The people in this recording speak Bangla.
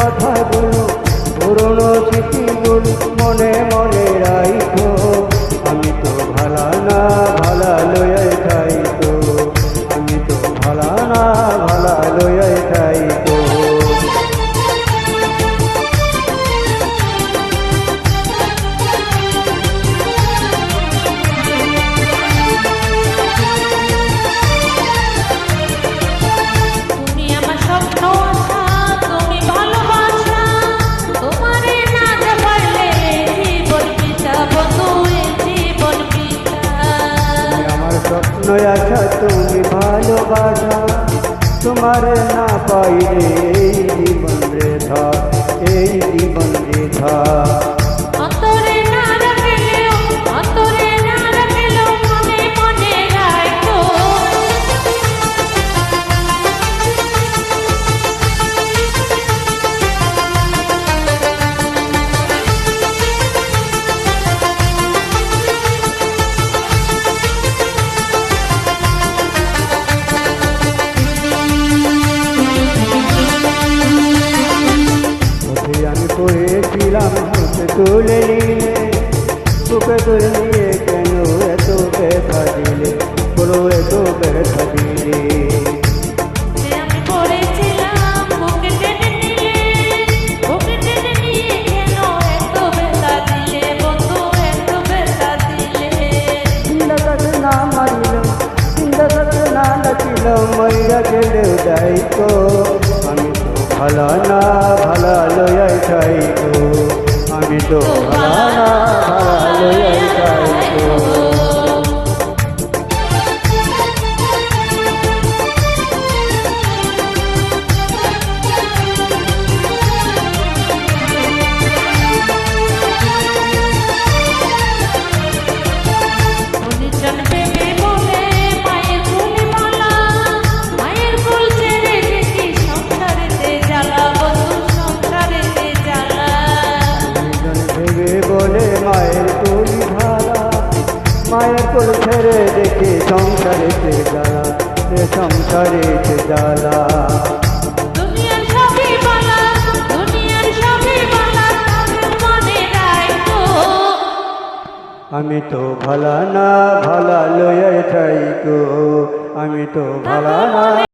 কথাগুলো পুরনো স্মৃতিগুলো মনে মনে রাইখো। আশা তুমি ভালোবাসা তোমার না পাইলে এই জীবন রেধা এই জীবন রেধা বুকে তুলে নিলে। বুকে তুলে নিয়ে কেন এত ব্যথা দিলে। কেন এত ব্যথা দিলে? ময়রা গেলেও দায়িত্ব। আমি ভালা না খাইতো আমি তো ভালা না সংসারেতে জ্বালা সে সংসারেতে জ্বালা। আমি তো ভালা না ভালা লইয়াই থাইকো আমি তো ভালা না।